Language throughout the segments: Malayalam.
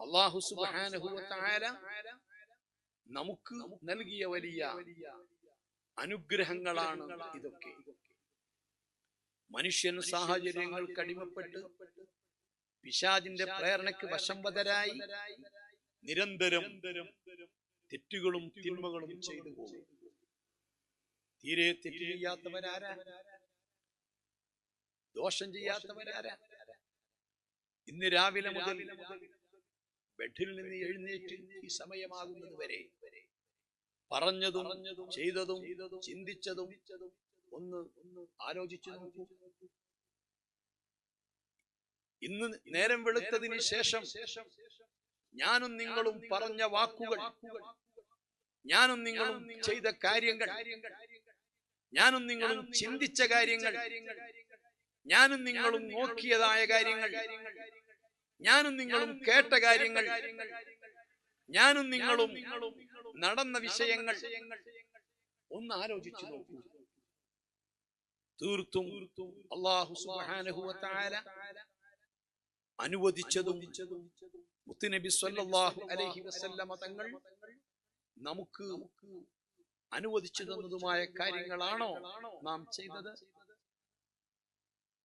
അള്ളാഹു തആല നമുക്ക് നൽകിയ വലിയ അനുഗ്രഹങ്ങളാണ് ഇതൊക്കെ. മനുഷ്യൻ സാഹചര്യങ്ങൾക്ക് കടിമപ്പെട്ട് പിശാജിന്റെ പ്രേരണയ്ക്ക് വശംവതരായി നിരന്തരം തെറ്റുകളും തിന്മകളും ചെയ്തു പോകും. തീരെ തെറ്റ് ചെയ്യാത്തവരാരാ? ദോഷം ചെയ്യാത്തവരാരാ? ഇന്ന് രാവിലെ മുതൽ ബെഡിൽ നിന്ന് എഴുന്നേറ്റ് ഈ സമയമാകുന്നത് വരെ പറഞ്ഞതും ചെയ്തതും ചിന്തിച്ചതും ഒന്ന് ആലോചിച്ചു നോക്കൂ. ഇന്ന് നേരം വെളുത്തതിന് ശേഷം ഞാനും നിങ്ങളും പറഞ്ഞ വാക്കുകൾ ഞാനും നിങ്ങളും ചെയ്ത കാര്യങ്ങൾ ഞാനും നിങ്ങളും ചിന്തിച്ച കാര്യങ്ങൾ ഞാനും നിങ്ങളും നോക്കിയതായ കാര്യങ്ങൾ ഞാനും നിങ്ങളും കേട്ട കാര്യങ്ങൾ ഞാനും നിങ്ങളും നടന്ന വിഷയങ്ങൾ ഒന്ന് ആലോചിച്ചു നോക്കൂ. തീർത്തും അള്ളാഹു തആല അനുവദിച്ചതും മുത്തുനബി സല്ലല്ലാഹു അലൈഹി വസല്ലമ തങ്ങൾ നമുക്ക് അനുവദിച്ചു തന്നതുമായ കാര്യങ്ങളാണോ നാം ചെയ്തത്?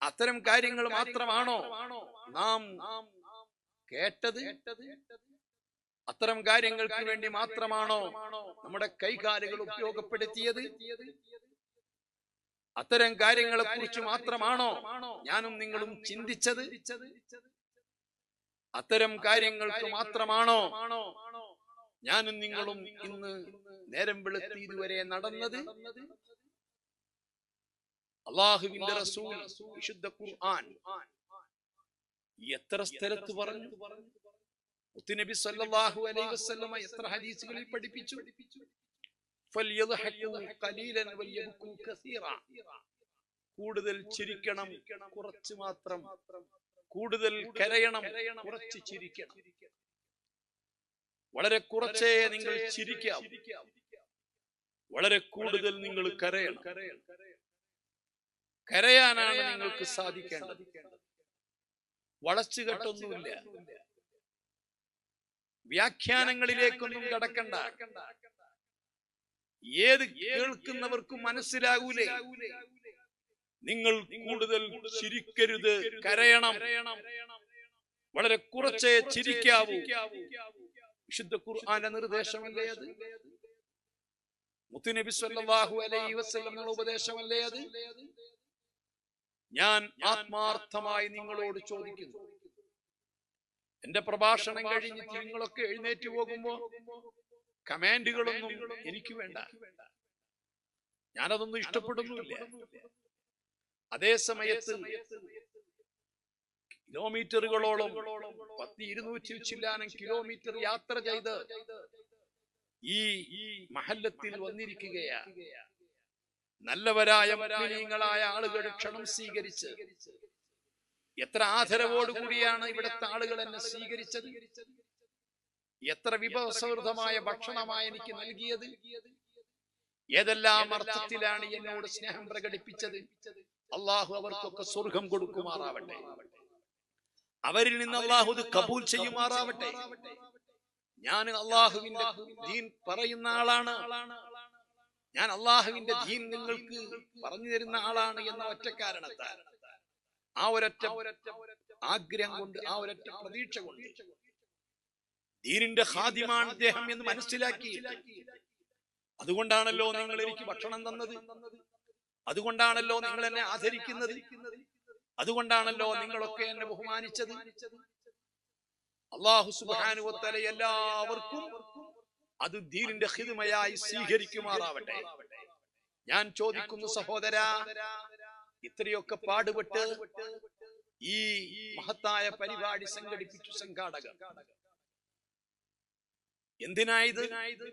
അത്തരം കാര്യങ്ങൾ മാത്രമാണോ നാം കേട്ടത് അത്തരം കാര്യങ്ങൾക്ക് വേണ്ടി മാത്രമാണോ നമ്മുടെ കൈകാലുകൾ ഉപയോഗപ്പെടുത്തിയത്? അത്തരം കാര്യങ്ങളെ കുറിച്ച് മാത്രമാണോ ഞാനും നിങ്ങളും ചിന്തിച്ചത്? അത്തരം കാര്യങ്ങൾക്ക് മാത്രമാണോ ഞാനും നിങ്ങളും ഇന്ന് നേരം വെളുത്തി ഇതുവരെ നടന്നത്? അള്ളാഹുവിന്റെ റസൂൽ വിശുദ്ധ ഖുർആൻ എത്ര സ്ഥലത്ത് പറഞ്ഞു? മുത്തുനബി സല്ലല്ലാഹു അലൈഹി വസല്ലമ എത്ര ഹദീസുകളിൽ പഠിപ്പിച്ചു? കൂടുതൽ ചിരിക്കണം കുറച്ച് മാത്രം. കൂടുതൽ കരയണം കുറച്ച് ചിരിക്കണം. വളരെ കുറച്ചേ നിങ്ങൾ ചിരിക്കാം. വളരെ കൂടുതൽ നിങ്ങൾ കരയണം. കരയാനാണ് നിങ്ങൾക്ക് സാധിക്കേണ്ടത്. വളച്ചുകെട്ടൊന്നുമില്ല. വ്യാഖ്യാനങ്ങളിലേക്കൊന്നും കടക്കണ്ട. ഏത് കേൾക്കുന്നവർക്കും മനസ്സിലാകൂലേ? നിങ്ങൾ കൂടുതൽ ചിരിക്കരുത്. കരയണം. വളരെ കുറച്ചേ ചിരിക്കാവൂ. വിശുദ്ധ ഖുർആന്റെ നിർദ്ദേശമല്ലേ അത്? മുത്തുനബി സല്ലല്ലാഹു അലൈഹി വസല്ലം ഉപദേശമല്ലേ അത്? ഞാൻ ആത്മാർത്ഥമായി നിങ്ങളോട് ചോദിക്കുന്നു. എന്റെ പ്രഭാഷണം കഴിഞ്ഞ് നിങ്ങളൊക്കെ എഴുന്നേറ്റ് പോകുമ്പോ കമാൻഡുകളൊന്നും എനിക്ക് വേണ്ട. ഞാനതൊന്നും ഇഷ്ടപ്പെടുന്നില്ല അതേ സമയത്ത് കിലോമീറ്ററുകളോളം പത്തി ഇരുന്നൂറ്റി ചില്ലാനം കിലോമീറ്റർ യാത്ര ചെയ്ത് ഈ മഹല്ലത്തിൽ വന്നിരിക്കുകയാ. നല്ലവരായ മുഗ്മിനീങ്ങളായ ആളുകൾ ക്ഷണം സ്വീകരിച്ച് എത്ര ആദരവോടുകൂടിയാണ് ഇവിടുത്തെ ആളുകൾ എന്നെ സ്വീകരിച്ചത്? എത്ര വിഭവസമൃദ്ധമായ ഭക്ഷണമായി എനിക്ക് നൽകിയത്? ഏതെല്ലാം അർത്ഥത്തിലാണ് എന്നോട് സ്നേഹം പ്രകടിപ്പിച്ചത്? അള്ളാഹു അവർക്കൊക്കെ സ്വർഗം കൊടുക്കുമാറാവട്ടെ. അവരിൽ നിന്ന് അള്ളാഹു ഇത് കബൂൽ ചെയ്യുമാറാവട്ടെ. ഞാൻ അള്ളാഹുവിന്റെ ദീൻ പറയുന്ന ആളാണ്. ഞാൻ അള്ളാഹുവിന്റെ ദീൻ നിങ്ങൾക്ക് പറഞ്ഞു തരുന്ന ആളാണ് എന്ന ഒറ്റ കാരണത്താൽ ആ ഒരൊറ്റ ആഗ്രഹം കൊണ്ട് ആ ഒരൊറ്റ പ്രതീക്ഷ കൊണ്ട് ദീനിന്റെ ഹാദിമാണ് അദ്ദേഹം എന്ന് മനസ്സിലാക്കി. അതുകൊണ്ടാണല്ലോ നിങ്ങൾ എനിക്ക് ഭക്ഷണം തന്നത്. അതുകൊണ്ടാണല്ലോ നിങ്ങൾ എന്നെ ആദരിക്കുന്നത്. അതുകൊണ്ടാണല്ലോ നിങ്ങളൊക്കെ എന്നെ ബഹുമാനിച്ചത്. അള്ളാഹു സുബാനുവത്തല എല്ലാവർക്കും അത് ദീനിന്റെ ഹിതുമയായി സ്വീകരിക്കുമാറാവട്ടെ. ഞാൻ ചോദിക്കുന്നു സഹോദര ഇത്രയൊക്കെ പാടുപെട്ട് ഈ മഹത്തായ പരിപാടി സംഘടിപ്പിച്ചു സംഘാടകർ. എന്തിനായത്?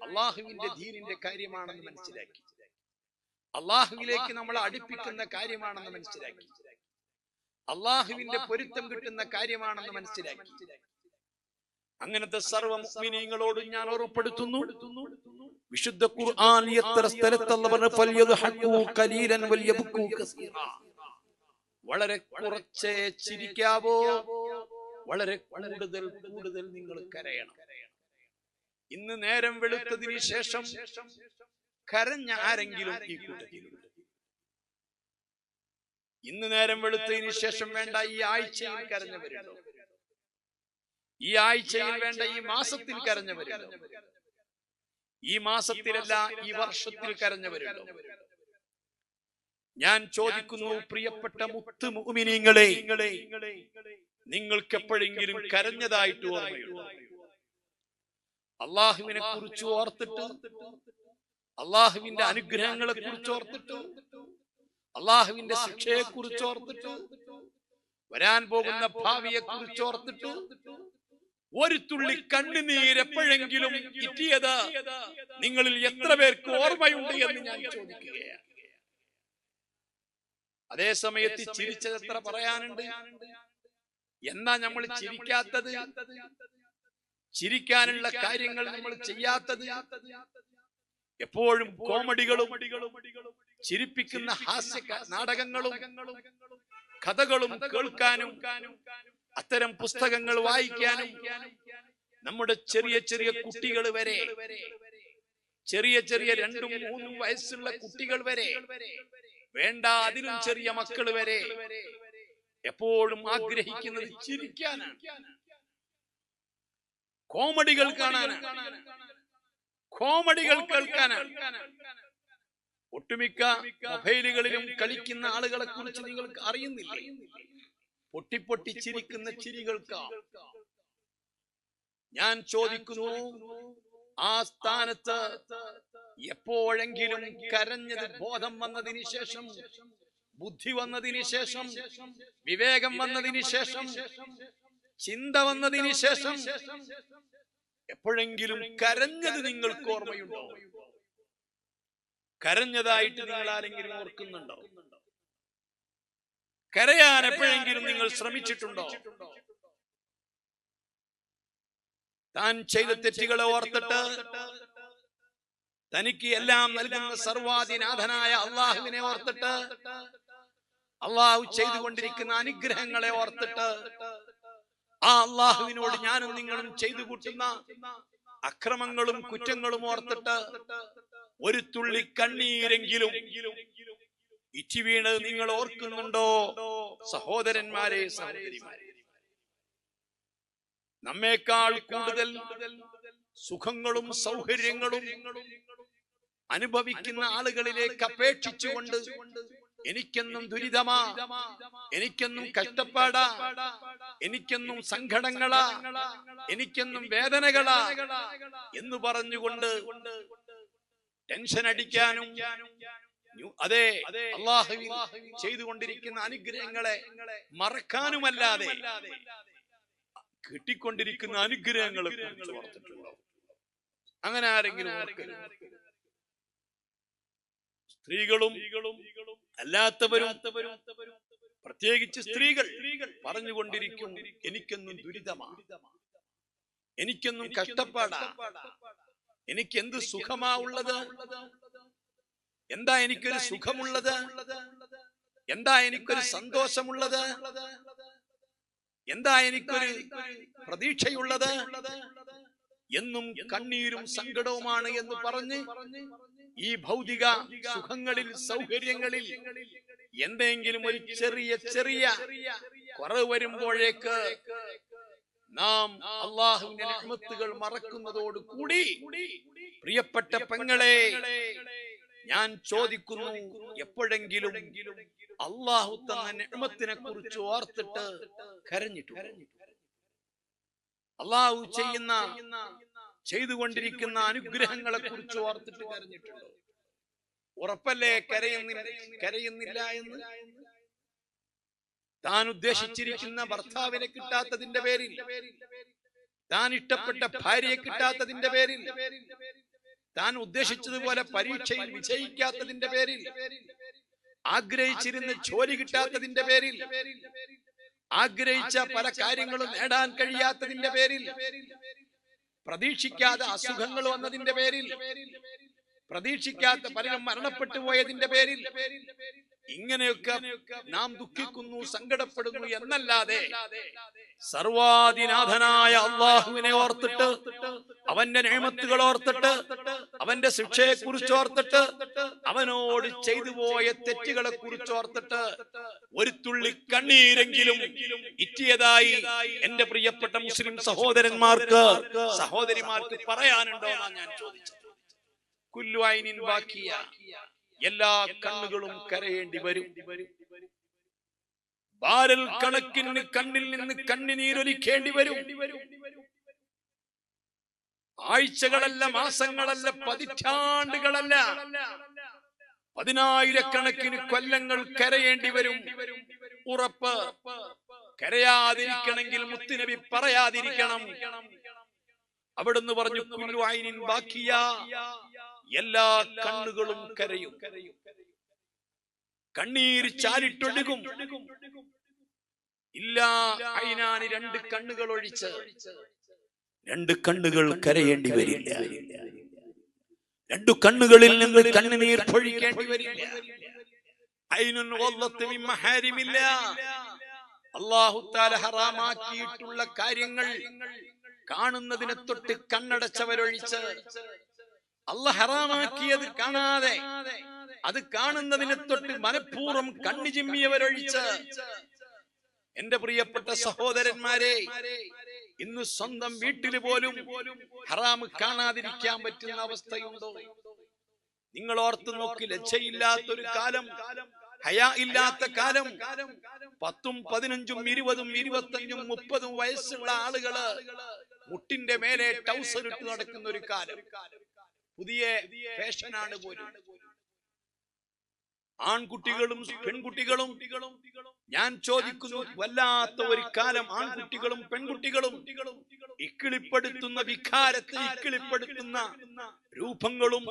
അള്ളാഹുവിന്റെ ദീനിന്റെ കാര്യമാണെന്ന് മനസ്സിലാക്കി. അള്ളാഹുവിലേക്ക് നമ്മൾ അടുപ്പിക്കുന്ന കാര്യമാണെന്ന് മനസ്സിലാക്കി. അള്ളാഹുവിന്റെ പൊരുത്തം കിട്ടുന്ന കാര്യമാണെന്ന് മനസ്സിലാക്കി. അങ്ങനത്തെ സർവ മുഅ്മിനീങ്ങളോടും ഞാൻ ഓർപ്പെടുത്തുന്നു വിശുദ്ധ ഖുർആൻ എത്ര പറഞ്ഞു വൽയബ്കൂ കസീറ. വളരെ കുറച്ചേ ചിരിക്കാവോ? വളരെ കൂടുതൽ കൂടുതൽ നിങ്ങൾ കരയണം. ഇന്ന് നേരം വെളുത്തതിന് ശേഷം കരഞ്ഞ ആരെങ്കിലും ഈ കൂട്ടത്തിലുണ്ട് ഇന്ന് നേരം വെളുത്തതിന് ശേഷം വേണ്ട ഈ ആഴ്ചയിൽ കരഞ്ഞവരുണ്ടോ? ഈ ആഴ്ചയിൽ വേണ്ട ഈ മാസത്തിൽ കരഞ്ഞവരുണ്ട് ഈ മാസത്തിലല്ല ഈ വർഷത്തിൽ കരഞ്ഞവരുണ്ട് ഞാൻ ചോദിക്കുന്നു പ്രിയപ്പെട്ട മുത്ത് മുഅ്മിനീങ്ങളെ നിങ്ങൾക്ക് എപ്പോഴെങ്കിലും കരഞ്ഞതായിട്ട് അള്ളാഹുവിനെ കുറിച്ച് ഓർത്തിട്ട് അള്ളാഹുവിന്റെ അനുഗ്രഹങ്ങളെ കുറിച്ച് ഓർത്തിട്ട് അള്ളാഹുവിന്റെ ശിക്ഷയെ കുറിച്ച് ഓർത്തിട്ട് വരാൻ പോകുന്ന ഭാവിയെ കുറിച്ച് ഓർത്തിട്ട് ഒരു തുള്ളി കണ്ണുനീര് എപ്പോഴെങ്കിലും കിട്ടിയത് നിങ്ങളിൽ എത്ര പേർക്ക് ഓർമ്മയുണ്ട് എന്ന് ഞാൻ ചോദിക്കുകയാണ്. അതേ സമയത്ത് ചിരിച്ചത് എത്ര പറയാനുണ്ട്? എന്നാ നമ്മൾ ചിരിക്കാത്തത്? ചിരിക്കാനുള്ള കാര്യങ്ങൾ നമ്മൾ ചെയ്യാത്തത്? എപ്പോഴും കോമഡികളും ചിരിപ്പിക്കുന്ന ഹാസ്യ നാടകങ്ങളും കഥകളും കേൾക്കാനും അത്തരം പുസ്തകങ്ങൾ വായിക്കാനും നമ്മുടെ ചെറിയ ചെറിയ കുട്ടികൾ വരെ ചെറിയ ചെറിയ രണ്ടും മൂന്നും വയസ്സുള്ള കുട്ടികൾ വരെ വേണ്ട അതിലും ചെറിയ മക്കൾ വരെ എപ്പോഴും ആഗ്രഹിക്കുന്നത് ചിരിക്കാനാണ്. കോമഡികൾ കാണാനാണ്. കോമഡികൾ കേൾക്കാനാണ്. ഒട്ടുമിക്ക മൊബൈലുകളിലും കളിക്കുന്ന ആളുകളെ കുറിച്ച് നിങ്ങൾക്ക് അറിയുന്നില്ലേ? പൊട്ടി പൊട്ടി ചിരിക്കുന്ന ചിരികൾക്ക്. ഞാൻ ചോദിക്കുന്നു ആ സ്ഥാനത്ത് എപ്പോഴെങ്കിലും കരഞ്ഞത് ബോധം വന്നതിന് ശേഷം ബുദ്ധി വന്നതിന് ശേഷം വിവേകം വന്നതിന് ശേഷം ചിന്ത വന്നതിന് ശേഷം എപ്പോഴെങ്കിലും കരഞ്ഞത് നിങ്ങൾക്ക് ഓർമ്മയുണ്ടോ? കരഞ്ഞതായിട്ട് നിങ്ങൾ ആരെങ്കിലും ഓർക്കുന്നുണ്ടോ? കരയാൻ എപ്പോഴെങ്കിലും നിങ്ങൾ ശ്രമിച്ചിട്ടുണ്ടോ? താൻ ചെയ്ത തെറ്റുകളെ ഓർത്തിട്ട് തനിക്ക് എല്ലാം നൽകുന്ന സർവാധിനാഥനായ അള്ളാഹുവിനെ ഓർത്തിട്ട് അള്ളാഹു ചെയ്തുകൊണ്ടിരിക്കുന്ന അനുഗ്രഹങ്ങളെ ഓർത്തിട്ട് ആ അള്ളാഹുവിനോട് ഞാനും നിങ്ങളും ചെയ്തു കൂട്ടുന്ന അക്രമങ്ങളും കുറ്റങ്ങളും ഓർത്തിട്ട് ഒരു തുള്ളി കണ്ണീരെങ്കിലും ഇച്ചി വീണത് നിങ്ങൾ ഓർക്കുന്നുണ്ടോ? സഹോദരന്മാരെ സഹോദരിമാരെ. നമ്മേക്കാൾ കൂടുതൽ സുഖങ്ങളും സൗകര്യങ്ങളും അനുഭവിക്കുന്ന ആളുകളിലേക്ക് അപേക്ഷിച്ചുകൊണ്ട് എനിക്കെന്നും ദുരിതമാ എനിക്കെന്നും കഷ്ടപ്പാടാ എനിക്കെന്നും സങ്കടങ്ങളാ എനിക്കെന്നും വേദനകളാ എന്ന് പറഞ്ഞുകൊണ്ട് ടെൻഷൻ അടിക്കാനും അതെ അള്ളാഹു ചെയ്തുകൊണ്ടിരിക്കുന്ന അനുഗ്രഹങ്ങളെ മറക്കാനുമല്ലാതെ കിട്ടിക്കൊണ്ടിരിക്കുന്ന അനുഗ്രഹങ്ങൾ അങ്ങനെ ആരെങ്കിലും. സ്ത്രീകളും അല്ലാത്തവരും പ്രത്യേകിച്ച് സ്ത്രീകൾ പറഞ്ഞുകൊണ്ടിരിക്കും എനിക്കൊന്നും ദുരിതമാണ് എനിക്കൊന്നും കഷ്ടപ്പാടാ. എനിക്ക് എന്ത് സുഖമാ ഉള്ളത്? എന്താ എനിക്കൊരു സുഖമുള്ളത്? എന്താ എനിക്കൊരു സന്തോഷമുള്ളത്? എന്താ എനിക്കൊരു പ്രതീക്ഷയുള്ളത്? എന്നും കണ്ണീരും സങ്കടവുമാണ് എന്ന് പറഞ്ഞ് ഈ ഭൗതിക സുഖങ്ങളിൽ സൗകര്യങ്ങളിൽ എന്തെങ്കിലും ഒരു ചെറിയ ചെറിയ കുറവ് വരുമ്പോഴേക്ക് നാം അള്ളാഹുവിന്റെ നിഅമത്തുകൾ മറക്കുന്നതോട് കൂടി പ്രിയപ്പെട്ട പെങ്ങളെ ഞാൻ ചോദിക്കുന്നു എപ്പോഴെങ്കിലും അള്ളാഹു തന്ന നിയമത്തിനെ കുറിച്ച് ഓർത്തിട്ട് കരഞ്ഞിട്ടു. അള്ളാഹു ചെയ്യുന്ന ചെയ്തുകൊണ്ടിരിക്കുന്ന അനുഗ്രഹങ്ങളെ കുറിച്ച് ഓർത്തിട്ട് കരഞ്ഞിട്ടുണ്ട് ഉറപ്പല്ലേ കരയുന്നില്ല? കരയുന്നില്ല? എന്ന്? താൻ ഉദ്ദേശിച്ചിരിക്കുന്ന ഭർത്താവിനെ കിട്ടാത്തതിന്റെ പേരിൽ. താൻ ഇഷ്ടപ്പെട്ട ഭാര്യയെ കിട്ടാത്തതിന്റെ പേരിൽ. താൻ ഉദ്ദേശിച്ചതുപോലെ പരീക്ഷയിൽ വിജയിക്കാത്തതിന്റെ പേരിൽ ആഗ്രഹിച്ചിരുന്ന് ജോലി കിട്ടാത്തതിന്റെ പേരിൽ ആഗ്രഹിച്ച പല കാര്യങ്ങളും നേടാൻ കഴിയാത്തതിന്റെ പേരിൽ പ്രതീക്ഷിക്കാതെ അസുഖങ്ങൾ വന്നതിന്റെ പേരിൽ പ്രതീക്ഷിക്കാത്ത പലരും മരണപ്പെട്ടു പോയതിന്റെ പേരിൽ ഇങ്ങനെയൊക്കെ നാം ദുഃഖിക്കുന്നു സങ്കടപ്പെടുന്നു എന്നല്ലാതെ സർവാധിനാഥനായ അള്ളാഹുവിനെ ഓർത്തിട്ട് അവന്റെ നിയമത്തുകൾ ഓർത്തിട്ട് അവന്റെ ശിക്ഷയെ കുറിച്ച് ഓർത്തിട്ട് അവനോട് ചെയ്തു പോയ തെറ്റുകളെ കുറിച്ച് ഓർത്തിട്ട് ഒരു തുള്ളി കണ്ണീരെങ്കിലും ഇറ്റിയതായി എന്റെ പ്രിയപ്പെട്ട മുസ്ലിം സഹോദരന്മാർക്ക് സഹോദരിമാർക്ക് പറയാനുണ്ടോ എന്നാണ് ഞാൻ ചോദിച്ചത്. കുല്ലുവായിനിൻ ബാക്കിയ എല്ലാ കണ്ണുകളും കരയേണ്ടി വരും. ബാരൽ കണക്കിന് കണ്ണിൽ നിന്ന് കണ്ണിനീരൊലിക്കേണ്ടി വരും. ആഴ്ചകളല്ല മാസങ്ങളല്ല പതിറ്റാണ്ടുകളല്ല. പതിനായിരക്കണക്കിന് കൊല്ലങ്ങൾ കരയേണ്ടി വരും. ഉറപ്പ്. കരയാതിരിക്കണമെങ്കിൽ മുത്തുനബി പറയാതിരിക്കണം. അവിടുന്ന് പറഞ്ഞു കുല്ലുവായിനിൻ ബാക്കിയ എല്ലാ കണ്ണുകളും കരയും. കണ്ണീര് ചാരിട്ടൊഴുകും. ഇല്ല അയിനാണ് രണ്ട് കണ്ണുകൾ ഒഴിച്ച് രണ്ട് കണ്ണുകൾ കരയേണ്ടി വരില്ല. രണ്ടു കണ്ണുകളിൽ നിന്ന് കണ്ണുനീർ പൊഴിക്കേണ്ടി വരില്ല. അല്ലാഹു തആല ഹറാമാക്കിയിട്ടുള്ള കാര്യങ്ങൾ കാണുന്നതിനെ തൊട്ട് കണ്ണടച്ചവരൊഴിച്ച് അല്ല ഹറാമാക്കിയത് കാണാതെ. അത് കാണുന്നതിനെ തൊട്ട് മനഃപൂർവം കണ്ണു ചിമ്മിയവരൊഴിച്ച് എന്റെ പ്രിയപ്പെട്ട സഹോദരന്മാരെ ഇന്ന് സ്വന്തം വീട്ടിൽ പോലും ഹറാമ് കാണാതിരിക്കാൻ പറ്റുന്ന അവസ്ഥയുണ്ടോ? നിങ്ങൾ ഓർത്തു നോക്കി ലജ്ജയില്ലാത്തൊരു കാലം ഹയാ ഇല്ലാത്ത കാലം പത്തും പതിനഞ്ചും ഇരുപതും ഇരുപത്തഞ്ചും മുപ്പതും വയസ്സുള്ള ആളുകൾ മുട്ടിന്റെ മേലെ ടൗസർ ഇട്ട് നടക്കുന്ന ഒരു കാലം. പുതിയ ഫാഷനാണ് ആൺകുട്ടികളും പെൺകുട്ടികളും ഞാൻ ചോദിക്കുന്നു വല്ലാത്ത ഒരു കാലം ആൺകുട്ടികളും പെൺകുട്ടികളും ഇക്കിളിപ്പെടുത്തുന്ന വികാരത്തെ ഇക്കിളിപ്പെടുത്തുന്ന രൂപങ്ങളും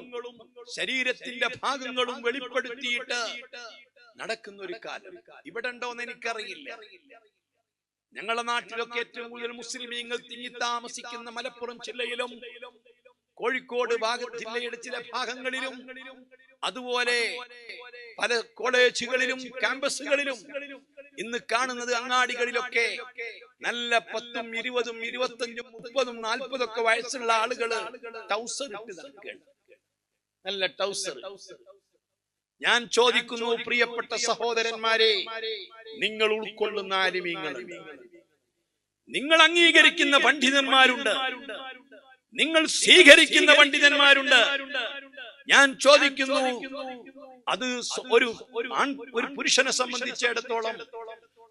ശരീരത്തിന്റെ ഭാഗങ്ങളും വെളിപ്പെടുത്തിയിട്ട് നടക്കുന്ന ഒരു കാലം. ഇവിടെ ഉണ്ടോന്ന് എനിക്കറിയില്ല. ഞങ്ങളുടെ നാട്ടിലൊക്കെ ഏറ്റവും കൂടുതൽ മുസ്ലിമീങ്ങൾ തിങ്ങി താമസിക്കുന്ന മലപ്പുറം ജില്ലയിലും കോഴിക്കോട് ഭാഗ ജില്ലയുടെ ചില ഭാഗങ്ങളിലും അതുപോലെ പല കോളേജുകളിലും ക്യാമ്പസുകളിലും ഇന്ന് കാണുന്നത് അങ്ങാടികളിലൊക്കെ നല്ല പത്തും ഇരുപതും ഇരുപത്തഞ്ചും മുപ്പതും നാൽപ്പതും ഒക്കെ വയസ്സുള്ള ആളുകൾ ടൗസർ ഇട്ട് നടക്കുകയാണ്. നല്ല ടൗസർ. ഞാൻ ചോദിക്കുന്നു പ്രിയപ്പെട്ട സഹോദരന്മാരെ നിങ്ങൾ ഉൾക്കൊള്ളുന്ന ആലിമീങ്ങൾ നിങ്ങൾ അംഗീകരിക്കുന്ന പണ്ഡിതന്മാരുണ്ട്. നിങ്ങൾ സ്വീകരിക്കുന്ന പണ്ഡിതന്മാരുണ്ട്. ഞാൻ ചോദിക്കുന്നു അത് ഒരു ഒരു പുരുഷനെ സംബന്ധിച്ചിടത്തോളം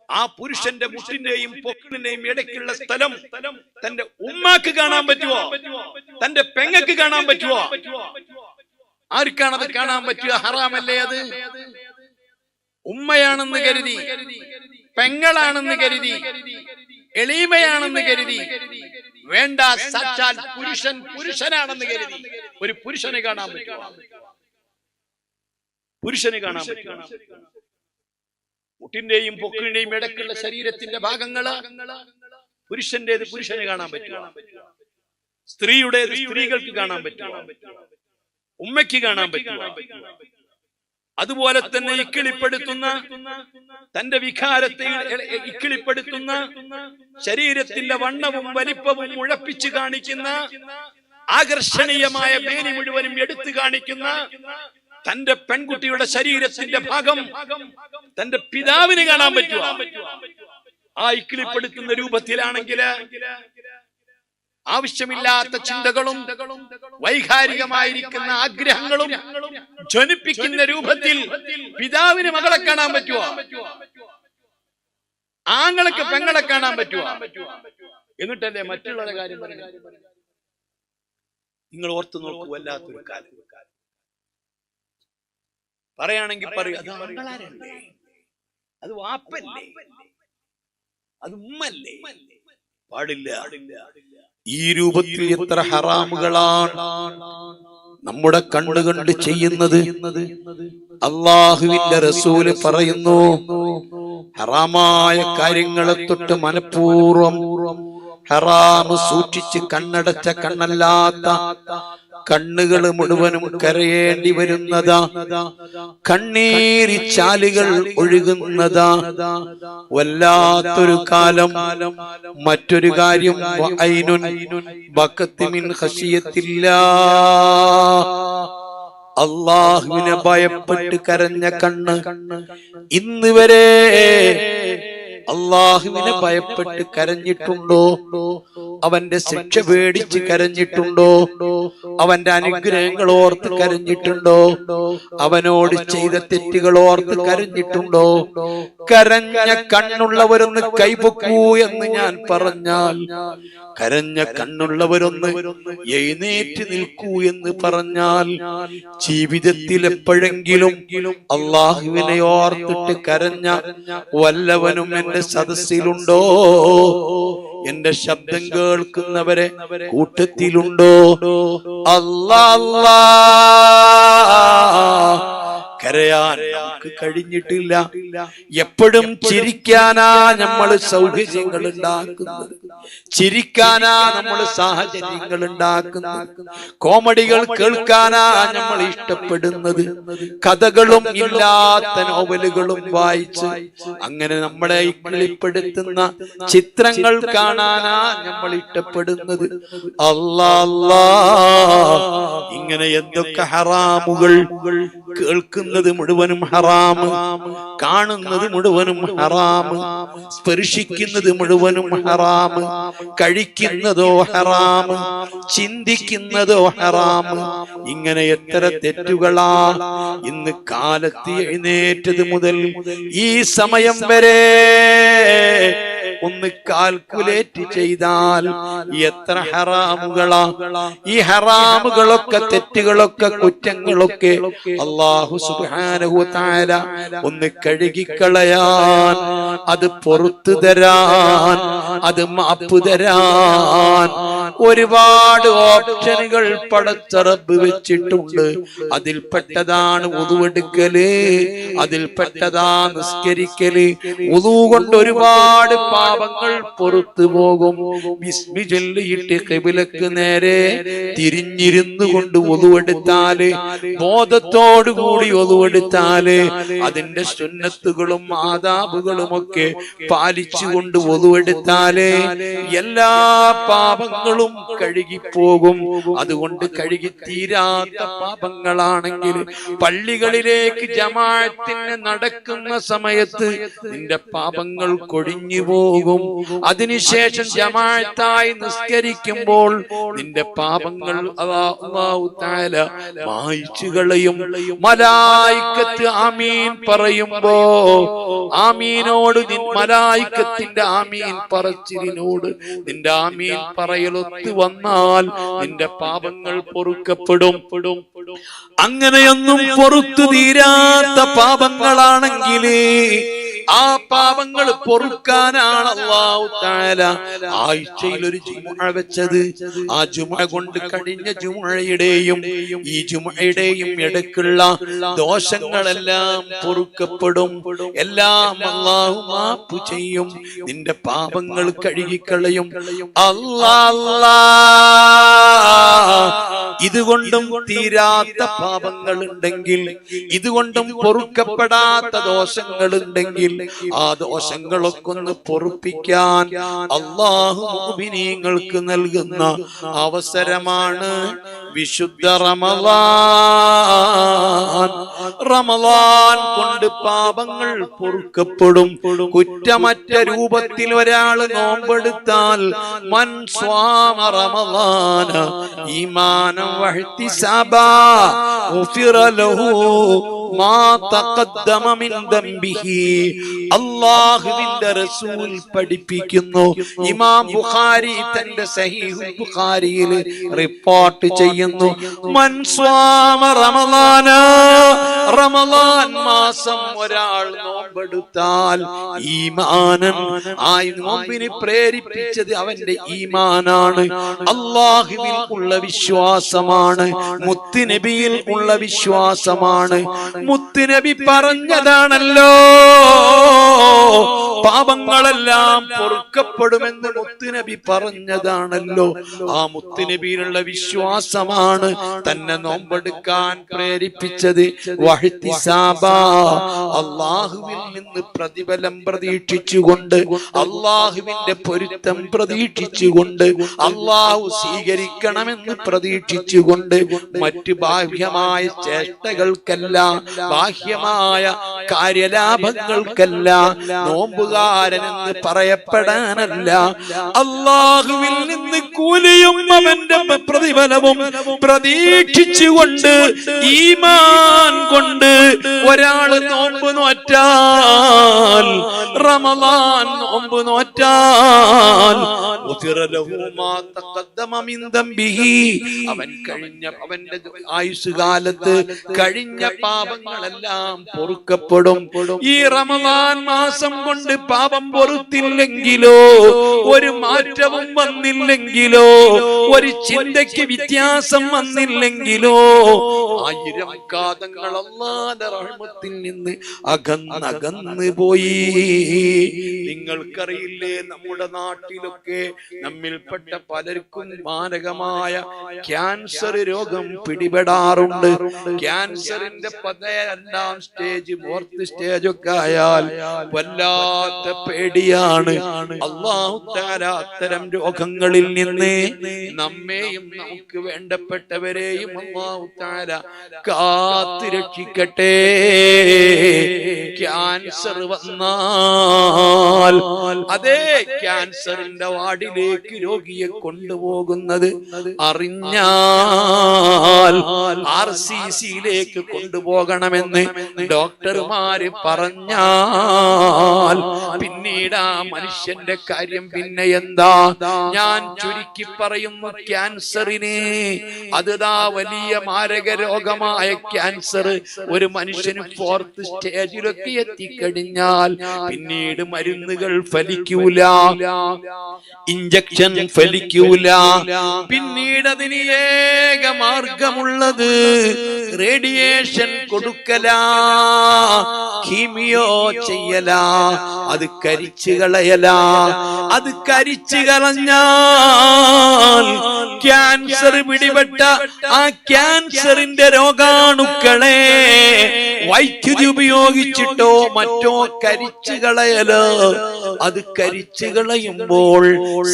ആ പുരുഷന്റെ മുട്ടിന്റെയും പൊക്കിളിന്റെയും ഇടയ്ക്കുള്ള സ്ഥലം തന്റെ ഉമ്മാക്ക് കാണാൻ പറ്റുമോ തന്റെ പെങ്ങക്ക് കാണാൻ പറ്റുമോ ആർക്കാണത് കാണാൻ പറ്റുക? ഹറാമല്ലേ അത്? ഉമ്മയാണെന്ന് കരുതി പെങ്ങളാണെന്ന് കരുതി എളീമയാണെന്ന് കരുതി വേണ്ട സാക്ഷാൽ പുരുഷൻ പുരുഷനാണെന്ന് കരുതി. ഒരു പുരുഷനെ കാണാൻ പറ്റുമോ? പുരുഷന് കാണാൻ പറ്റും മുട്ടിന്റെയും പൊക്കിന്റെയും ഇടക്കുള്ള ശരീരത്തിന്റെ ഭാഗങ്ങൾ പുരുഷന്റേത് പുരുഷന് കാണാൻ പറ്റും സ്ത്രീയുടേത് സ്ത്രീകൾക്ക് കാണാൻ പറ്റും ഉമ്മയ്ക്ക് കാണാൻ പറ്റുമോ? അതുപോലെ തന്നെ ഇക്കിളിപ്പെടുത്തുന്ന തന്റെ വികാരത്തെ ഇക്കിളിപ്പെടുത്തുന്ന ശരീരത്തിന്റെ വണ്ണവും വലിപ്പവും മുഴപ്പിച്ചു കാണിക്കുന്ന ആകർഷണീയമായ മേനി മുഴുവനും എടുത്തു കാണിക്കുന്ന തന്റെ പെൺകുട്ടിയുടെ ശരീരത്തിന്റെ ഭാഗം തന്റെ പിതാവിന് കാണാൻ പറ്റുമോ ആ ഇക്കിളിപ്പെടുത്തുന്ന രൂപത്തിലാണെങ്കിൽ ആവശ്യമില്ലാത്ത ചിന്തകളും വൈകാരികമായിരിക്കുന്ന ആഗ്രഹങ്ങളും ജ്വനിപ്പിക്കുന്ന രൂപത്തിൽ പിതാവിന് മകളെ കാണാൻ പറ്റുമോ ആങ്ങൾക്ക് പെങ്ങളെ കാണാൻ പറ്റുമോ എന്നിട്ടല്ലേ മറ്റുള്ളവരുടെ കാര്യം പറയുന്നത്? നിങ്ങൾ ഓർത്തു നോക്കൂ വല്ലാത്തൊരു കാലം പറയാണെങ്കിൽ പറയൂ അത് വാപ്പല്ലേ? അത് ഉമ്മല്ലേ? പാടില്ല. ഈ രൂപത്തിൽ എത്ര ഹറാമുകളാണ്. നമ്മുടെ കണ്ണുകണ്ട് ചെയ്യുന്നത് അള്ളാഹുവിന്റെ റസൂൽ പറയുന്നു. ഹറാമായ കാര്യങ്ങളെ തൊട്ട് മനഃപൂർവം ഹറാമ് സൂക്ഷിച്ച് കണ്ണടച്ച കണ്ണല്ലാത്ത കണ്ണുകൾ മുഴുവനും കരയേണ്ടി വരുന്നതാ. കണ്ണീരി ചാലുകൾ ഒഴുകുന്നതാ. വല്ലാത്തൊരു കാലം. മറ്റൊരു കാര്യം ബക്കത്തിമിൻ അള്ളാഹുവിനെ ഭയപ്പെട്ട് കരഞ്ഞ കണ്ണ് ഇന്ന് വരെ അള്ളാഹുവിനെ ഭയപ്പെട്ട് കരഞ്ഞിട്ടുണ്ടോ? അവന്റെ ശിക്ഷ പേടിച്ച് കരഞ്ഞിട്ടുണ്ടോ? അവന്റെ അനുഗ്രഹങ്ങൾ ഓർത്ത് കരഞ്ഞിട്ടുണ്ടോ? അവനോട് ചെയ്ത തെറ്റുകൾ ഓർത്ത് കരഞ്ഞിട്ടുണ്ടോ? കരഞ്ഞ കണ്ണുള്ളവരൊന്ന് കൈപൊക്കൂ എന്ന് ഞാൻ പറഞ്ഞാൽ കരഞ്ഞ കണ്ണുള്ളവരൊന്ന് എഴുന്നേറ്റ് നിൽക്കൂ എന്ന് പറഞ്ഞാൽ ജീവിതത്തിൽ എപ്പോഴെങ്കിലും അള്ളാഹുവിനെ ഓർത്തിട്ട് കരഞ്ഞ വല്ലവനും എന്റെ സദസ്സിലുണ്ടോ? എന്റെ ശബ്ദം കേൾക്കുന്നവരെ കൂട്ടത്തിലുണ്ടോ? അല്ലാ അല്ലാ കരയാൻ നമുക്ക് കഴിഞ്ഞിട്ടില്ല. എപ്പോഴും ചിരിക്കാനാ നമ്മൾ സൗകര്യങ്ങൾ ഉണ്ടാക്കുന്നത്. ചിരിക്കാനാ നമ്മൾ സാഹചര്യങ്ങൾ ഉണ്ടാക്കുന്നത്. കോമഡികൾ കേൾക്കാനാ നമ്മൾ ഇഷ്ടപ്പെടുന്നത്. കഥകളും ഇല്ലാത്ത നോവലുകളും വായിച്ച് അങ്ങനെ നമ്മളെ ഇക്കിളിപ്പെടുത്തുന്ന ചിത്രങ്ങൾ കാണാനാ നമ്മൾ ഇഷ്ടപ്പെടുന്നത്. അല്ലാ ഇങ്ങനെ എന്തൊക്കെ ഹറാമുകൾ കേൾക്കുന്നത് മുഴുവനും ഹറാമ് കാണുന്നത് മുഴുവനും ഹറാമ് സ്പർശിക്കുന്നത് മുഴുവനും ഹറാമ് കഴിക്കുന്നതോ ഹറാമ് ചിന്തിക്കുന്നതോ ഹറാമ് ഇങ്ങനെ എത്ര തെറ്റുകളാ. ഇന്ന് കാലത്ത് എഴുന്നേറ്റത് മുതൽ ഈ സമയം വരെ ഒന്ന് കാൽക്കുലേറ്റ് ചെയ്താൽ എത്ര ഹറാമുകളാ? ഈ ഹറാമുകളൊക്കെ തെറ്റുകളൊക്കെ കുറ്റങ്ങളൊക്കെ അള്ളാഹു സുബ്ഹാനഹു തആല ഒന്ന് കഴുകിക്കളയാൻ അത് പുറത്തു തരാൻ അത് മാപ്പ് തരാൻ. ഒരുപാട് ഓപ്ഷനുകൾ പടച്ചറബ് വെച്ചിട്ടുണ്ട്. അതിൽപ്പെട്ടതാണ് ഉതുവെടുക്കൽ അതിൽപ്പെട്ടതാ നിസ്കരിക്കൽ. ഉതു കൊണ്ട് ഒരുപാട് പാപങ്ങൾ പുറത്തു പോകും. ബിസ്മി ചൊല്ലിയിട്ട് കബിലക്ക് നേരെ തിരിഞ്ഞിരുന്നു കൊണ്ട് ഒതുവെടുത്താൽ ബോധത്തോടു കൂടി ഒതുവെടുത്താൽ അതിന്റെ സുന്നത്തുകളും ആദാബുകളും ഒക്കെ പാലിച്ചുകൊണ്ട് ഒതുവെടുത്താൽ എല്ലാ പാപങ്ങളും കഴുകിപ്പോകും. അതുകൊണ്ട് കഴുകി തീരാത്ത പാപങ്ങളാണെങ്കിൽ പള്ളികളിലേക്ക് ജമാത്തിന് നടക്കുന്ന സമയത്ത് നിന്റെ പാപങ്ങൾ കൊഴിഞ്ഞു പോകും അതിനുശേഷം ജമാഴത്തായി നിസ്കരിക്കുമ്പോൾ നിന്റെ പാപങ്ങൾ മായിച്ചു കളയും. മലായിക്കത്ത് ആമീൻ പറയുമ്പോ ആമീനോട് മലായിക്കത്തിന്റെ ആമീൻ പറച്ചിലിനോട് നിന്റെ ആമീൻ പറയലൊത്ത് വന്നാൽ നിന്റെ പാപങ്ങൾ പൊറുക്കപ്പെടും. അങ്ങനെയൊന്നും പൊറുത്തു തീരാത്ത പാപങ്ങളാണെങ്കിൽ ആ പാപങ്ങൾ പൊറുക്കാനാണ് അള്ളാഹു താല ആഴ്ചയിൽ ഒരു ജുമുഅ വെച്ചത്. ആ ജുമുഅ കൊണ്ട് കഴിഞ്ഞ ജുമുഅയുടെയും ഈ ജുമുഅയുടെയും ഇടയ്ക്കുള്ള ദോഷങ്ങളെല്ലാം പൊറുക്കപ്പെടും. എല്ലാം അള്ളാഹു മാപ്പ് ചെയ്യും. നിന്റെ പാപങ്ങൾ കഴുകിക്കളയും. അല്ലാ ഇതുകൊണ്ടും തീരാത്ത പാപങ്ങൾ ഉണ്ടെങ്കിൽ ഇതുകൊണ്ടും പൊറുക്കപ്പെടാത്ത ദോഷങ്ങൾ ഉണ്ടെങ്കിൽ ആ ദോഷങ്ങളൊക്കെ ഒന്ന് പൊറുപ്പിക്കാൻ അള്ളാഹു മുഅ്മിനീങ്ങൾക്ക് നൽകുന്ന അവസരമാണ് വിശുദ്ധ റമളാൻ റമളാൻ കൊണ്ട് പാപങ്ങൾ പൊറുക്കപ്പെടും. കുറ്റമറ്റ രൂപത്തിൽ ഒരാൾ നോമ്പെടുത്താൽ മൻ സ്വാമ റമളാന ഈമാനം വഹ്തിസാബാ ഉഫിറ ലഹു അല്ലാഹുവിന്റെ റസൂൽ പഠിപ്പിക്കുന്നു. ഇമാം ബുഖാരി തന്റെ സഹീഹുൽ ബുഖാരിയിൽ റിപ്പോർട്ട് ചെയ്യുന്നു. മൻ സ്വാമ റമളാന റമളാൻ മാസം ഒരാൾ നോമ്പെടുത്താൽ ഈമാനൻ ആ നോമ്പിന് പ്രേരിപ്പിച്ചത് അവന്റെ ഈമാനാണ്. അള്ളാഹുവിൽ ഉള്ള വിശ്വാസമാണ് മുത്തുനബിയിൽ ഉള്ള വിശ്വാസമാണ്. മുത്തുനബി പറഞ്ഞതാണല്ലോ. പാപങ്ങളെല്ലാം പൊറുക്കപ്പെടുമെന്ന് മുത്തുനബി പറഞ്ഞതാണല്ലോ. ആ മുത്തുനബിയിലുള്ള വിശ്വാസമാണ് തന്നെ നോമ്പെടുക്കാൻ പ്രേരിപ്പിച്ചത്. അള്ളാഹുവിൽ നിന്ന് പ്രതിഫലം പ്രതീക്ഷിച്ചുകൊണ്ട് അള്ളാഹുവിന്റെ പൊരുത്തം പ്രതീക്ഷിച്ചുകൊണ്ട് അള്ളാഹു സ്വീകരിക്കണമെന്ന് പ്രതീക്ഷിച്ചുകൊണ്ട് മറ്റ് ബാഹ്യമായ ചേഷ്ടകൾക്കല്ല ബാഹ്യമായ കാര്യലാഭങ്ങൾക്കല്ല നോമ്പുകാരൻ എന്ന് പറയപ്പെടാനല്ല അള്ളാഹുവിൽ നിന്ന് കൂലിയും അവന്റെ പ്രതിഫലവും പ്രതീക്ഷിച്ചുകൊണ്ട് ഈമാൻ കൊണ്ട് ഒരാൾ നോമ്പ് നോറ്റാൽ റമദാൻ നോമ്പ് നോറ്റാൽ. അവൻ കഴിഞ്ഞ അവന്റെ ആയുസ് കാലത്ത് കഴിഞ്ഞ പാപങ്ങളെല്ലാം പൊറുക്കപ്പെടും. ഈ റമദാൻ മാസം കൊണ്ട് പാപം പൊറുത്തില്ലെങ്കിലോ ഒരു മാറ്റവും വന്നില്ലെങ്കിലോ ഒരു ചിന്തയ്ക്ക് വ്യത്യാസം വന്നില്ലെങ്കിലോ ആയിരം കാതങ്ങൾ റഹ്മത്തിൽ നിന്ന് അകന്നകന്ന് പോയി. നിങ്ങൾക്കറിയില്ലേ നമ്മുടെ നാട്ടിലൊക്കെ നമ്മിൽപ്പെട്ട പലർക്കും മാരകമായ ക്യാൻസർ രോഗം പിടിപെടാറുണ്ട്. ക്യാൻസറിന്റെ പതിനെല്ലാം സ്റ്റേജ് ഫോർത്ത് സ്റ്റേജ് ഒക്കെ ആയാൽ വല്ലാത്ത പേടിയാണ്. അള്ളാഹുത്താരാത്തരം അത്തരം രോഗങ്ങളിൽ നിന്ന് നമ്മെയും നമുക്ക് വേണ്ടപ്പെട്ടവരെയും അള്ളാഹുത്താര കാത്തു രക്ഷിക്കട്ടെ. ക്യാൻസർ വന്നാൽ അതേ ക്യാൻസറിന്റെ വാർഡിലേക്ക് രോഗിയെ കൊണ്ടുപോകുന്നത് അറിഞ്ഞാൽ ആർ സി സിയിലേക്ക് കൊണ്ടുപോകണമെന്ന് ഡോക്ടർമാര് പറഞ്ഞാൽ പിന്നീട് ആ മനുഷ്യന്റെ കാര്യം പിന്നെ എന്താ? ഞാൻ ചുരുക്കി പറയുന്നു ക്യാൻസറിന്. അതുതാ വലിയ മാരക രോഗമായ ക്യാൻസർ. ഒരു മനുഷ്യന് ഫോർത്ത് സ്റ്റേജിലൊക്കെ എത്തിക്കഴിഞ്ഞാൽ പിന്നീട് മരുന്നുകൾ ഫലിക്കൂല. ഇഞ്ചക്ഷൻ ഫലിക്കൂല. പിന്നീട് അതിന് ഏക മാർഗമുള്ളത് റേഡിയേഷൻ കൊടുക്കലാ കീമിയോ ചെയ്യല അത് കരിച്ചു കളയല അത് കരിച്ചു കളഞ്ഞാൽ ക്യാൻസർ പിടിപെട്ട ആ ക്യാൻസറിന്റെ രോഗാണുക്കളെ വൈദ്യുതി ഉപയോഗിച്ചിട്ടോ മറ്റോ കരിച്ചു കളയൽ അത് കരിച്ചു കളയുമ്പോൾ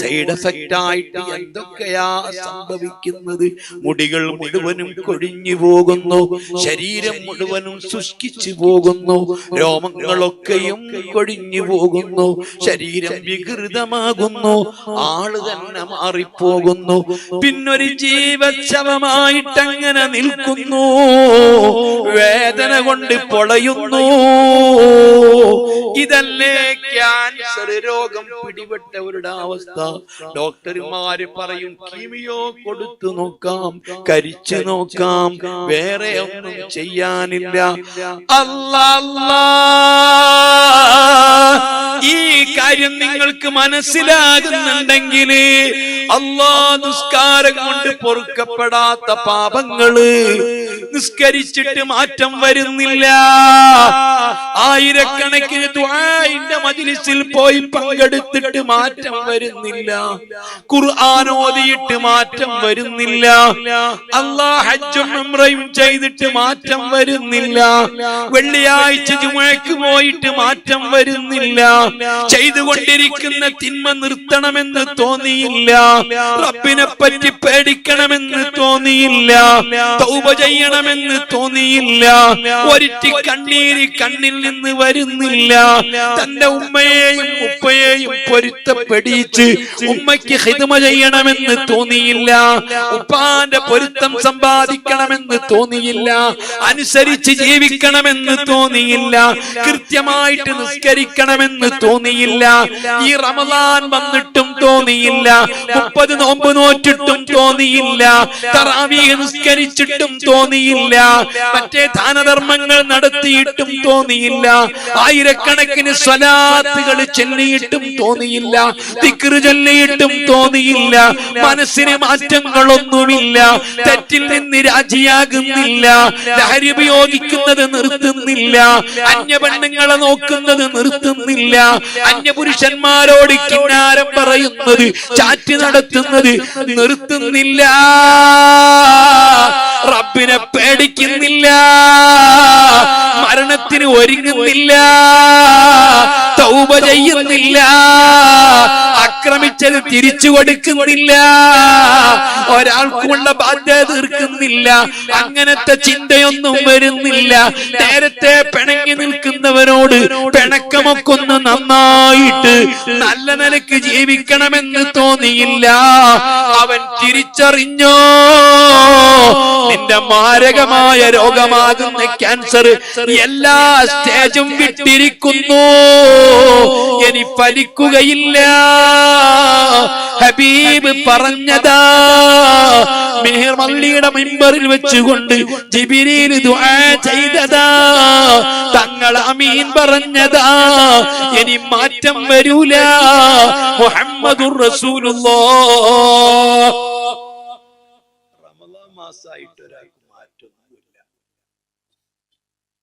സൈഡ് എഫക്റ്റ് ആയിട്ട് എന്തൊക്കെയാ സംഭവിക്കുന്നത്? മുടികൾ മുഴുവനും കൊഴിഞ്ഞു പോകുന്നു. ശരീരം മുഴുവനും ശുഷ്കിച്ചു പോകുന്നു. രോമങ്ങളൊക്കെയും കൊഴിഞ്ഞു പോകുന്നു. ശരീരം വികൃതമാകുന്നു. ആൾ തന്നെ മാറിപ്പോകുന്നു. പിന്നൊരു ജീവശവമായിട്ടങ്ങനെ നിൽക്കുന്നു. വേദന കൊണ്ട് പൊളയുന്നു. ഇതല്ലേ ക്യാൻസർ രോഗം പിടിപെട്ടവരുടെ അവസ്ഥ. ഡോക്ടർമാര് പറയും കിമിയോ കൊടുത്തു നോക്കാം കരിച്ചു നോക്കാം വേറെ ഒന്നും ചെയ്യാനില്ല. അല്ല അല്ലാ. ഈ കാര്യം നിങ്ങൾക്ക് മനസ്സിലാകുന്നുണ്ടെങ്കിൽ അള്ളാ നിസ്കാരം കൊണ്ട് പൊറുക്കപ്പെടാത്ത പാപങ്ങൾ നിസ്കരിച്ചിട്ട് മാറ്റം വരുന്നില്ല. ആയിരക്കണക്കിന് ദ്വാന്റെ മജിലിസിൽ പോയി പങ്കെടുത്തിട്ട് മാറ്റം വരുന്നില്ല. ഖുർആൻ ഓതിയിട്ട് മാറ്റം വരുന്നില്ല. അള്ളാ ഹജ്ജും ഉംറയും ചെയ്തിട്ട് മാറ്റം വരുന്നില്ല. വെള്ളിയാഴ്ച ജുമഴക്ക് പോയിട്ട് മാറ്റം വരുന്നില്ല. ചെയ്തുകൊണ്ടിരിക്കുന്ന തിന്മ നിർത്തണമെന്ന് തോന്നിയില്ല. റബ്ബിനെ പറ്റി പേടിക്കണമെന്ന് തോന്നിയില്ല. തൗബ ചെയ്യണമെന്ന് തോന്നിയില്ല. ഒരിറ്റി കണ്ണീര് കണ്ണിൽ നിന്ന് വരുന്നില്ല. തന്റെ ഉമ്മയെയും ഉപ്പയെയും പൊരുത്തപ്പെടിച്ച് ഉമ്മയ്ക്ക് ഹിതമ ചെയ്യണമെന്ന് തോന്നിയില്ല. ഉപ്പാന്റെ പൊരുത്തം സമ്പാദിക്കണമെന്ന് തോന്നിയില്ല. അനുസരിച്ച് ജീവിക്കണമെന്ന് തോന്നിയില്ല. കൃത്യമായിട്ട് നിസ്കരിക്കണമെന്ന് തോന്നിയില്ല. ഈ റമദാൻ വന്നിട്ടും തോന്നിയില്ല. മുപ്പത് നോമ്പ് നോറ്റിട്ടും തോന്നിയില്ല. തറാവീഹ് നിസ്കരിച്ചിട്ടും തോന്നിയില്ല. മറ്റേ ദാനധർമ്മങ്ങൾ നടത്തിയിട്ടും തോന്നിയില്ല. ആയിരക്കണക്കിന് സ്വലാത്തുകൾ ചെല്ലിയിട്ടും തോന്നിയില്ല. തിക്കറ് ചൊല്ലിയിട്ടും തോന്നിയില്ല. മനസ്സിന് മാറ്റങ്ങളൊന്നുമില്ല. തെറ്റിൽ നിന്ന് രാജിയാകുന്നില്ല. ലഹരി ഉപയോഗിക്കുന്നത് നിർത്തുന്നില്ല. അന്യ പെണ്ണുങ്ങളെ നോക്കുന്നത് നിർത്തുന്നില്ല. അന്യ പുരുഷന്മാരോട് കിന്നാരം പറയുന്നത് ചാറ്റ് നടത്തുന്നത് നിർത്തുന്നില്ല. റബ്ബിനെ പേടിക്കുന്നില്ല. മരണത്തിന് ഒരുങ്ങുന്നില്ല തൗബ ചെയ്യുന്നില്ല ആക്രമിച്ചത് തിരിച്ചു കൊടുക്കുന്നില്ല ഒരാൾക്കുള്ള ബാധ്യത തീർക്കുന്നില്ല അങ്ങനത്തെ ചിന്തയൊന്നും വരുന്നില്ല. നേരത്തെ പിണങ്ങി നിൽക്കുന്നവരോട് പിണക്കമൊക്കെ ഒന്ന് നന്നായിട്ട് നല്ല നിലയ്ക്ക് ജീവിക്കണമെന്ന് തോന്നിയില്ല. അവൻ തിരിച്ചറിഞ്ഞോ നിന്റെ മാരകമായ രോഗമാകുന്ന ക്യാൻസർ എല്ലാ സ്റ്റേജും വിട്ടിരിക്കുന്നു. ഇനി ഫലിക്കുകയില്ല. ഹബീബ് പറഞ്ഞതാ. മെഹർ മള്ളിയുടെ മെമ്പറിൽ വെച്ചുകൊണ്ട് ജിബിരിയിൽ ദുആ ചെയ്തതാ. തങ്ങൾ അമീൻ പറഞ്ഞതാ. ഇനി മാറ്റം വരൂല. മുഹമ്മദുർ റസൂലുള്ള. മാസമായിട്ട് ഒരാൾക്ക്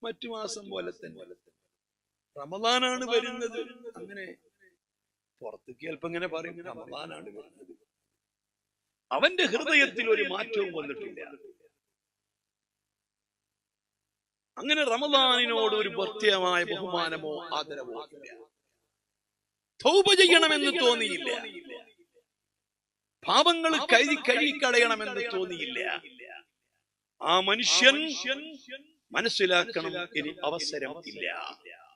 മറ്റു മാസം പോലെ തന്നെ. റമദാനാണ് വരുന്നത്. അങ്ങനെ പുറത്തേക്ക് അല്പം ഇങ്ങനെ പറയും റമദാനാണ് വരുന്നത്. അവന്റെ ഹൃദയത്തിൽ ഒരു മാറ്റവും വന്നിട്ടില്ല. അങ്ങനെ റമദാനിനോട് ഒരു പ്രത്യേകമായ ബഹുമാനമോ ആദരവോ ഇല്ല. തൗബ ചെയ്യണമെന്ന് തോന്നിയില്ല. പാപങ്ങൾ കഴുകി കഴുകിക്കളയണമെന്ന് തോന്നിയില്ല. ആ മനുഷ്യൻ മനസ്സിലാക്കണം ഇനി അവസരം ഇല്ല